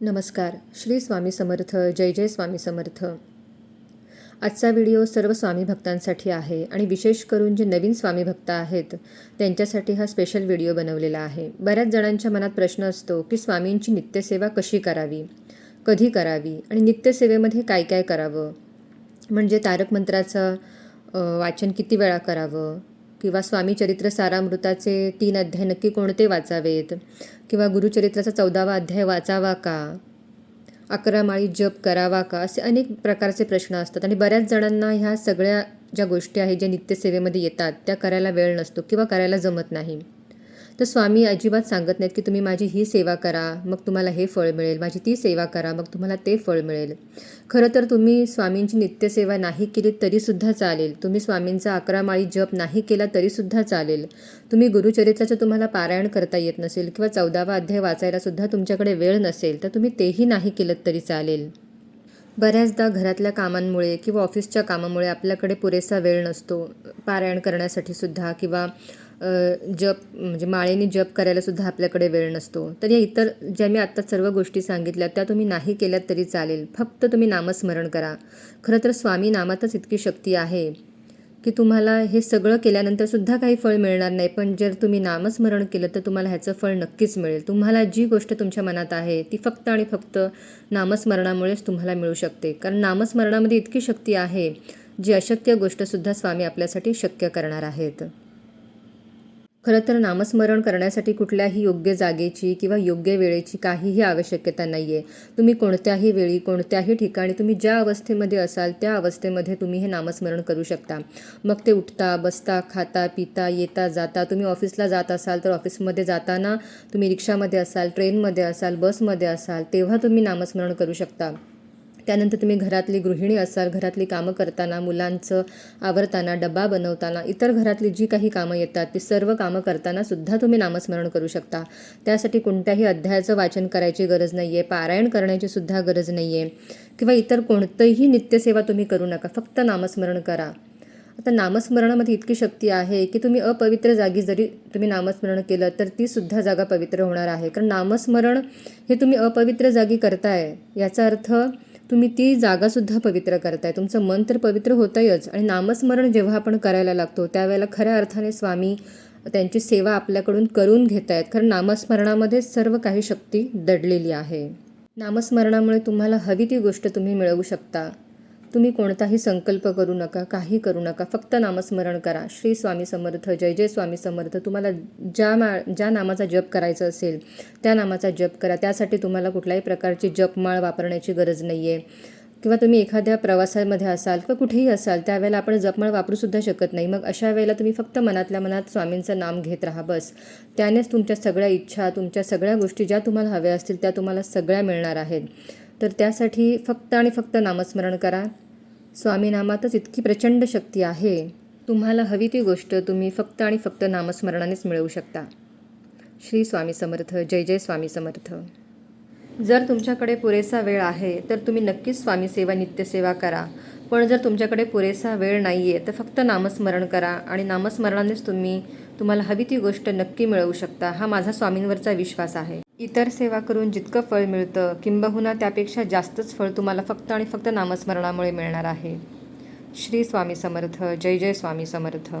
नमस्कार. श्री स्वामी समर्थ जय जय स्वामी समर्थ. आजचा व्हिडिओ सर्व स्वामी भक्तांसाठी आहे आणि विशेष करून जे नवीन स्वामी भक्त आहेत त्यांच्यासाठी हा स्पेशल व्हिडिओ बनवलेला आहे. बऱ्याच जणांच्या मनात प्रश्न असतो की स्वामींची नित्यसेवा कशी करावी? कधी करावी? आणि नित्यसेवेमध्ये काय काय करावं? म्हणजे तारक मंत्राचं वाचन किती वेळा करावं? किंवा स्वामी चरित्र सारामृताचे तीन अध्याय नक्की कोणते वाचावेत? किंवा गुरुचरित्राचा चौदावा अध्याय वाचावा का? अकरा माळी जप करावा का? असे अनेक प्रकारचे प्रश्न असतात. आणि बऱ्याच जणांना ह्या सगळ्या ज्या गोष्टी आहेत ज्या नित्यसेवेमध्ये येतात त्या करायला वेळ नसतो किंवा करायला जमत नाही. तर स्वामी अजिबात सांगत नाहीत की तुम्ही माझी ही सेवा करा मग तुम्हाला हे फळ मिळेल माझी ती सेवा करा मग तुम्हाला ते फळ मिळेल. खरं तर तुम्ही स्वामींची नित्यसेवा नाही केली तरीसुद्धा चालेल. तुम्ही स्वामींचा अकरा माळी जप नाही केला तरीसुद्धा चालेल. तुम्ही गुरुचरित्राचं तुम्हाला पारायण करता येत नसेल किंवा चौदावा अध्याय वाचायलासुद्धा तुमच्याकडे वेळ नसेल तर तुम्ही तेही नाही केलं तरी चालेल. बऱ्याचदा घरातल्या कामांमुळे किंवा ऑफिसच्या कामामुळे आपल्याकडे पुरेसा वेळ नसतो. पारायण करण्यासाठी सुद्धा किंवा जप म्हणजे माळेने जप करायला सुद्धा आपल्याकडे वेळ नसतो. तर या इतर ज्या मी आत्ता सर्व गोष्टी सांगितल्या त्या तुम्ही नाही केल्यात तरी चालेल. फक्त तुम्ही नामस्मरण करा. खरं तर स्वामी नामातच इतकी शक्ती आहे की तुम्हाला हे सगळं केल्यानंतर सुद्धा काही फळ मिळणार नाही. पण जर तुम्ही नामस्मरण केलं तर तुम्हाला ह्याचं फळ नक्कीच मिळेल. तुम्हाला जी गोष्ट तुमच्या मनात आहे ती फक्त आणि फक्त नामस्मरणामुळेच तुम्हाला मिळू शकते. कारण नामस्मरणामध्ये इतकी शक्ती आहे जी अशक्य गोष्टसुद्धा स्वामी आपल्यासाठी शक्य करणार आहेत. खरं तर नामस्मरण करण्यासाठी कुठल्याही योग्य जागेची किंवा योग्य वेळेची काहीही आवश्यकता नाही आहे तुम्ही कोणत्याही वेळी कोणत्याही ठिकाणी तुम्ही ज्या अवस्थेमध्ये असाल त्या अवस्थेमध्ये तुम्ही हे नामस्मरण करू शकता. मग ते उठता बसता खाता पिता येता जाता. तुम्ही ऑफिसला जात असाल तर ऑफिसमध्ये जाताना तुम्ही रिक्षामध्ये असाल ट्रेनमध्ये असाल बसमध्ये असाल तेव्हा तुम्ही नामस्मरण करू शकता. त्यानंतर तुम्ही घरातली गृहिणी असाल घरातली कामं करताना मुलांचं आवरताना डबा बनवताना इतर घरातली जी काही कामं येतात ती सर्व कामं करताना सुद्धा तुम्ही नामस्मरण करू शकता. त्यासाठी कोणत्याही अध्यायाचं वाचन करायची गरज नाही आहे पारायण करण्याची सुद्धा गरज नाही आहे किंवा इतर कोणतंही नित्यसेवा तुम्ही करू नका फक्त नामस्मरण करा. आता नामस्मरणामध्ये इतकी शक्ती आहे की तुम्ही अपवित्र जागी जरी तुम्ही नामस्मरण केलं तर ती सुद्धा जागा पवित्र होणार आहे. कारण नामस्मरण हे तुम्ही अपवित्र जागी करताय याचा अर्थ तुम्ही ती जागासुद्धा पवित्र करताय. तुमचं मन तर पवित्र होतंयच आणि नामस्मरण जेव्हा आपण करायला लागतो त्यावेळेला खऱ्या अर्थाने स्वामी त्यांची सेवा आपल्याकडून करून घेत आहेत कारण नामस्मरणामध्ये सर्व काही शक्ती दडलेली आहे. नामस्मरणामुळे तुम्हाला हवी ती गोष्ट तुम्ही मिळवू शकता. तुम्ही कोणताही संकल्प करू नका काही करू नका. फक्त नामस्मरण करा. श्री स्वामी समर्थ जय जय स्वामी समर्थ. तुम्हाला ज्या मा ज्या नामाचा जप करायचा असेल त्या नामाचा जप करा. त्यासाठी तुम्हाला कुठल्याही प्रकारची जपमाळ वापरण्याची गरज नाही आहे किंवा तुम्ही एखाद्या प्रवासामध्ये असाल किंवा कुठेही असाल त्यावेळेला आपण जपमाळ वापरूसुद्धा शकत नाही. मग अशा वेळेला तुम्ही फक्त मनातल्या मनात स्वामींचं नाम घेत राहा बस. त्यानेच तुमच्या सगळ्या इच्छा तुमच्या सगळ्या गोष्टी ज्या तुम्हाला हव्या असतील त्या तुम्हाला सगळ्या मिळणार आहेत. तर त्यासाठी फक्त आणि फक्त नामस्मरण करा. स्वामी नामातच इतकी प्रचंड शक्ती आहे. तुम्हाला हवी ती गोष्ट तुम्ही फक्त आणि फक्त नामस्मरणानेच मिळवू शकता. श्री स्वामी समर्थ जय जय स्वामी समर्थ. जर तुमच्याकडे पुरेसा वेळ आहे तर तुम्ही नक्कीच स्वामी सेवा नित्यसेवा करा. पण जर तुमच्याकडे पुरेसा वेळ नाही आहे तर फक्त नामस्मरण करा आणि नामस्मरणानेच तुम्ही तुम्हाला हवी ती गोष्ट नक्की मिळवू शकता हा माझा स्वामींवरचा विश्वास आहे. इतर सेवा करून जितकं फळ मिळतं किंबहुना त्यापेक्षा जास्तच फळ तुम्हाला फक्त आणि फक्त नामस्मरणामुळे मिळणार आहे. श्री स्वामी समर्थ जय जय स्वामी समर्थ.